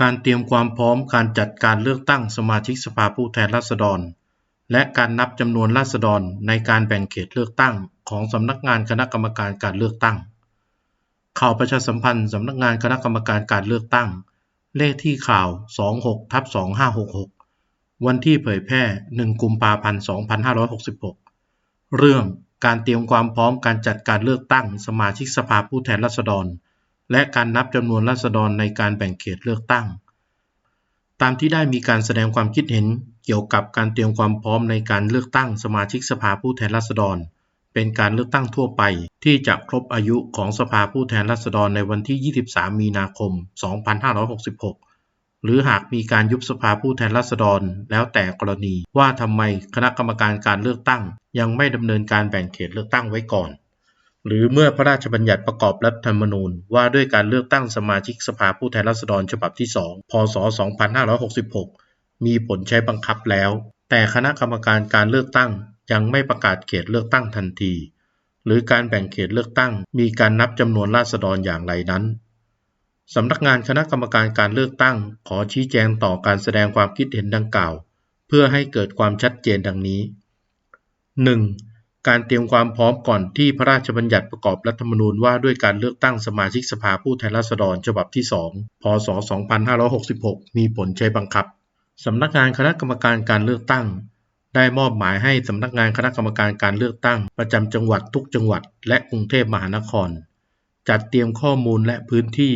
การเตรียมความพร้อมการจัดการเลือกตั้งสมาชิกสภาผู้แทนราษฎร และการนับจำนวนราษฎรในการแบ่งเขตเลือกตั้งของสำนักงานคณะกรรมการการเลือกตั้ง ข่าวประชาสัมพันธ์สำนักงานคณะกรรมการการเลือกตั้ง เลขที่ข่าว 26ทับ2566 วันที่เผยแพร่ 1 กุมภาพันธ์ 2566 เรื่องการเตรียมความพร้อมการจัดการเลือกตั้งสมาชิกสภาผู้แทนราษฎร และการนับจำนวนราษฎรในการแบ่งเขตเลือกตั้ง ตามที่ได้มีการแสดงความคิดเห็นเกี่ยวกับการเตรียมความพร้อมในการเลือกตั้งสมาชิกสภาผู้แทนราษฎร เป็นการเลือกตั้งทั่วไป ที่จะครบอายุของสภาผู้แทนราษฎรในวันที่ 23 มีนาคม 2566 หรือหากมีการยุบสภาผู้แทนราษฎร แล้วแต่กรณีว่าทำไมคณะกรรมการการเลือกตั้ง ยังไม่ดำเนินการแบ่งเขตเลือกตั้งไว้ก่อน หรือเมื่อพระราชบัญญัติประกอบรัฐธรรมนูญ ว่าด้วยการเลือกตั้งสมาชิกสภาผู้แทนราษฎรฉบับที่ 2 พศ 2566 มีผลใช้บังคับแล้ว แต่คณะกรรมการการเลือกตั้งยังไม่ประกาศเขตเลือกตั้งทันที หรือการแบ่งเขตเลือกตั้ง มีการนับจำนวนราษฎรอย่างไรนั้นสำนักงานคณะกรรมการการเลือกตั้ง ขอชี้แจงต่อการแสดงความคิดเห็นดังกล่าว เพื่อให้เกิดความชัดเจนดังนี้ 1. การเตรียมความพร้อมก่อนที่พระราชบัญญัติประกอบรัฐธรรมนูญว่าด้วยการเลือกตั้งสมาชิกสภาผู้แทนราษฎรฉบับที่ 2 พศ 2566 มีผลใช้บังคับ สำนักงานคณะกรรมการการเลือกตั้ง ได้มอบหมายให้สำนักงานคณะกรรมการการเลือกตั้ง ประจำจังหวัดทุกจังหวัด และกรุงเทพมหานคร จัดเตรียมข้อมูลและพื้นที่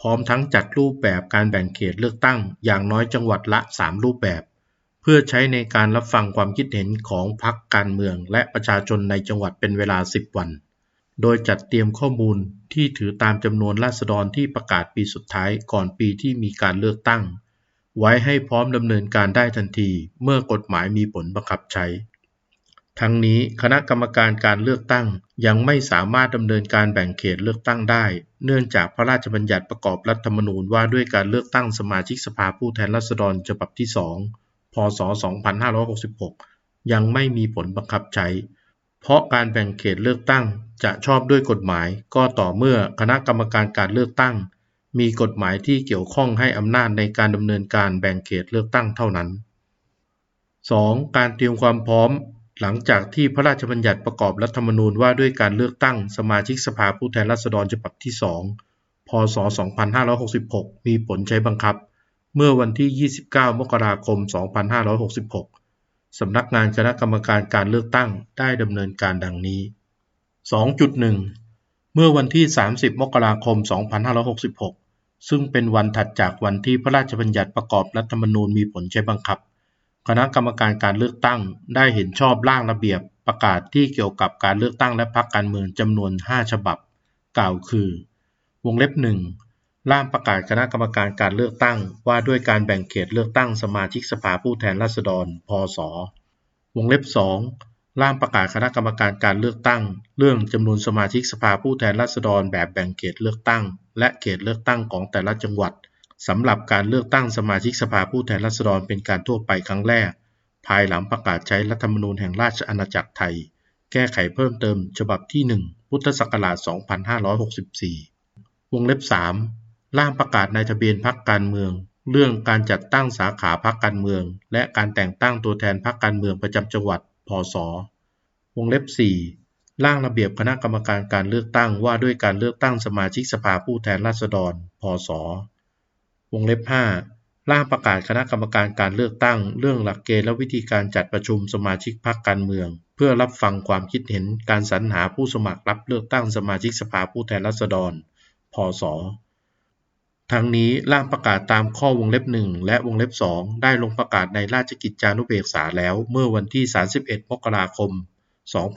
พร้อมทั้งจัดรูปแบบการแบ่งเขตเลือกตั้ง อย่างน้อยจังหวัดละ 3 รูปแบบ เพื่อใช้ในการรับฟังความคิดเห็นของพรรคการเมือง และประชาชนในจังหวัดเป็นเวลา 10 วัน โดยจัดเตรียมข้อมูลที่ถือตามจำนวนราษฎรที่ประกาศปีสุดท้ายก่อนปีที่มีการเลือกตั้ง ไว้ให้พร้อมดำเนินการได้ทันทีเมื่อกฎหมายมีผลบังคับใช้ ทั้งนี้คณะกรรมการการเลือกตั้งยังไม่สามารถดำเนินการแบ่งเขตเลือกตั้งได้ เนื่องจากพระราชบัญญัติประกอบรัฐธรรมนูญว่าด้วยการเลือกตั้งสมาชิกสภาผู้แทนราษฎรฉบับที่2 พศ 2566 ยังไม่มีผลบังคับใช้ เพราะการแบ่งเขตเลือกตั้งจะชอบด้วยกฎหมายก็ต่อเมื่อคณะกรรมการการเลือกตั้ง มีกฎหมายที่เกี่ยวข้องให้อำนาจในการดำเนินการแบ่งเขตเลือกตั้งเท่านั้น 2. การเตรียมความพร้อมหลังจากที่พระราชบัญญัติประกอบรัฐธรรมนูญว่าด้วยการเลือกตั้งสมาชิกสภาผู้แทนราษฎรฉบับที่ 2 พศ 2566 มีผลใช้บังคับ เมื่อวันที่ 29 มกราคม 2566 สำนักงานคณะกรรมการการเลือกตั้งได้ดำเนินการดังนี้ 2.1 เมื่อวันที่ 30 มกราคม 2566 ซึ่งเป็นวันถัดจากวันที่พระราชบัญญัติประกอบรัฐธรรมนูญมีผลใช้บังคับ คณะกรรมการการเลือกตั้งได้เห็นชอบร่างระเบียบประกาศที่เกี่ยวกับการเลือกตั้งและพรรคการเมืองจำนวน 5 ฉบับ กล่าวคือ วงเล็บ1 ร่างประกาศคณะกรรมการการเลือกตั้ง ว่าด้วยการแบ่งเขตเลือกตั้งสมาชิกสภาผู้แทนราษฎร พศ วงเล็บ 2 ร่างประกาศคณะกรรมการการเลือกตั้ง เรื่องจำนวนสมาชิกสภาผู้แทนราษฎร แบบแบ่งเขตเลือกตั้ง และเขตเลือกตั้งของแต่ละจังหวัดสำหรับการเลือกตั้งสมาชิกสภาผู้แทนราษฎรเป็นการทั่วไปครั้งแรก ภายหลังประกาศใช้รัฐธรรมนูญแห่งราชอาณาจักรไทย แก้ไขเพิ่มเติม ฉบับที่ 1 พุทธศักราช 2564 วงเล็บ 3 ร่างประกาศในทะเบียนพรรคการเมือง เรื่องการจัดตั้งสาขาพรรคการเมือง และการแต่งตั้งตัวแทนพรรคการเมืองประจำจังหวัด พศ วงเล็บ 4 ร่างระเบียบคณะกรรมการการเลือกตั้งว่าด้วยการเลือกตั้งสมาชิกสภาผู้แทนราษฎร พศ วงเล็บ 5 ร่างประกาศคณะกรรมการการเลือกตั้ง เรื่องหลักเกณฑ์และวิธีการจัดประชุมสมาชิกพรรคการเมือง เพื่อรับฟังความคิดเห็นการสรรหาผู้สมัครรับเลือกตั้งสมาชิกสภาผู้แทนราษฎร พศ ทั้งนี้ร่างประกาศตามข้อวงเล็บ 1 และวงเล็บ 2 ได้ลงประกาศในราชกิจจานุเบกษาแล้วเมื่อวันที่ 31 มกราคม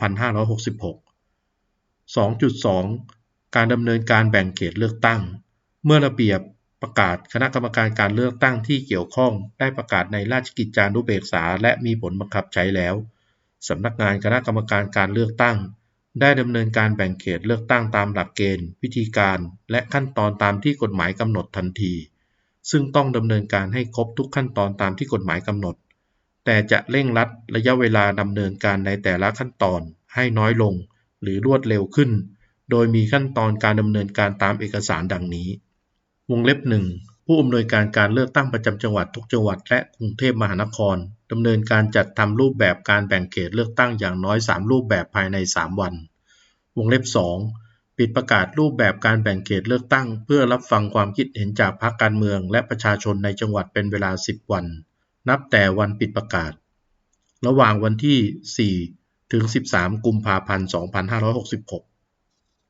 2566 2.2 การดำเนินการแบ่งเขตเลือกตั้ง เมื่อระเบียบประกาศคณะกรรมการการเลือกตั้งที่เกี่ยวข้อง ได้ประกาศในราชกิจจานุเบกษา และมีผลบังคับใช้แล้ว สำนักงานคณะกรรมการการเลือกตั้ง ได้ดำเนินการแบ่งเขตเลือกตั้งตามหลักเกณฑ์ วิธีการ และขั้นตอนตามที่กฎหมายกำหนดทันที ซึ่งต้องดำเนินการให้ครบทุกขั้นตอนตามที่กฎหมายกำหนด แต่จะเร่งรัดระยะเวลาดำเนินการในแต่ละขั้นตอนให้น้อยลง หรือรวดเร็วขึ้น โดยมีขั้นตอนการดำเนินการตามเอกสารดังนี้ วงเล็บ ผู้อำนวยการการเลือกตั้งประจำจังหวัดทุกจังหวัดและกรุงเทพมหานครดำเนินการจัดทำรูปแบบการแบ่งเขตเลือกตั้งอย่างน้อย 3 รูปแบบภายใน 3 วัน วงเล็บ 2 ปิดประกาศรูปแบบการแบ่งเขตเลือกตั้ง เพื่อรับฟังความคิดเห็นจากพรรคการเมือง และประชาชนในจังหวัดเป็นเวลา 10 วัน นับแต่วันปิดประกาศ ระหว่างวันที่ 4 ถึง 13 กุมภาพันธ์ 2566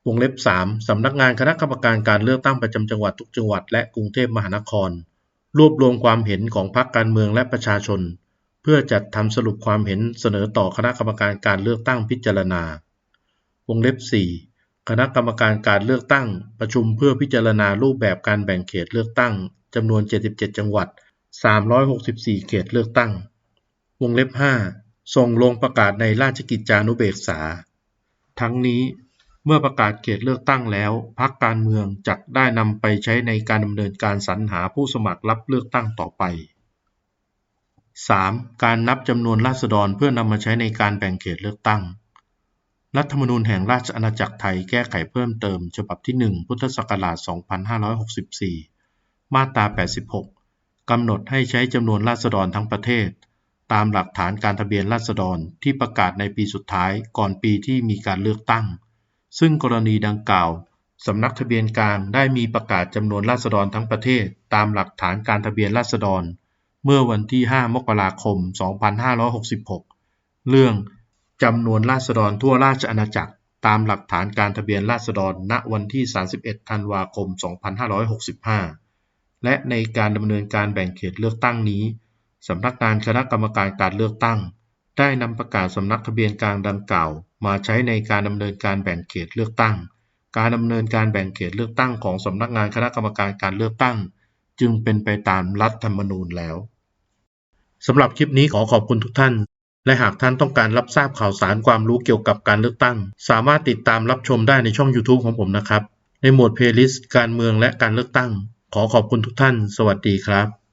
วงเล็บ3สำนักงานคณะกรรมการการเลือกตั้งประจำจังหวัดทุกจังหวัดและกรุงเทพมหานคร รวบรวมความเห็นของพรรคการเมืองและประชาชน เพื่อจัดทำสรุปความเห็นเสนอต่อคณะกรรมการการเลือกตั้งพิจารณา วงเล็บ4คณะกรรมการการเลือกตั้ง ประชุมเพื่อพิจารณารูปแบบการแบ่งเขตเลือกตั้งจำนวน 77 จังหวัด 364 เขตเลือกตั้ง วงเล็บ 5 ส่งลงประกาศในราชกิจจานุเบกษา ทั้งนี้ เมื่อประกาศเขตเลือกตั้งแล้ว พรรคการเมืองจะได้นำไปใช้ในการดำเนินการสรรหาผู้สมัครรับเลือกตั้งต่อไป 3. การนับจำนวนราษฎรเพื่อนำมาใช้ในการแบ่งเขตเลือกตั้ง รัฐธรรมนูญแห่งราชอาณาจักรไทยแก้ไขเพิ่มเติม ฉบับที่ 1 พุทธศักราช 2564 มาตรา 86 กำหนดให้ใช้จำนวนราษฎรทั้งประเทศ ตามหลักฐานการทะเบียนราษฎรที่ประกาศในปีสุดท้ายก่อนปีที่มีการเลือกตั้ง ซึ่งกรณีดังกล่าวสำนักทะเบียนกลางได้มีประกาศจำนวนราษฎรทั้งประเทศตามหลักฐานการทะเบียนราษฎร เมื่อวันที่ 5 มกราคม 2566 เรื่องจำนวนราษฎรทั่วราชอาณาจักร ตามหลักฐานการทะเบียนราษฎร ณ วันที่ 31 ธันวาคม 2565 และในการดำเนินการแบ่งเขตเลือกตั้งนี้สำนักงานคณะกรรมการการเลือกตั้ง ได้นำประกาศสำนักทะเบียนกลางดังกล่าว มาใช้ในการดำเนินการแบ่งเขตเลือกตั้ง การดำเนินการแบ่งเขตเลือกตั้งของสำนักงานคณะกรรมการการเลือกตั้ง จึงเป็นไปตามรัฐธรรมนูญแล้วสำหรับคลิปนี้ขอขอบคุณทุกท่าน และหากท่านต้องการรับทราบข่าวสารความรู้เกี่ยวกับการเลือกตั้ง สามารถติดตามรับชมได้ในช่อง YouTube ของผมนะครับ ในหมวดเพลย์ลิสต์การเมืองและการเลือกตั้ง ขอขอบคุณทุกท่าน สวัสดีครับ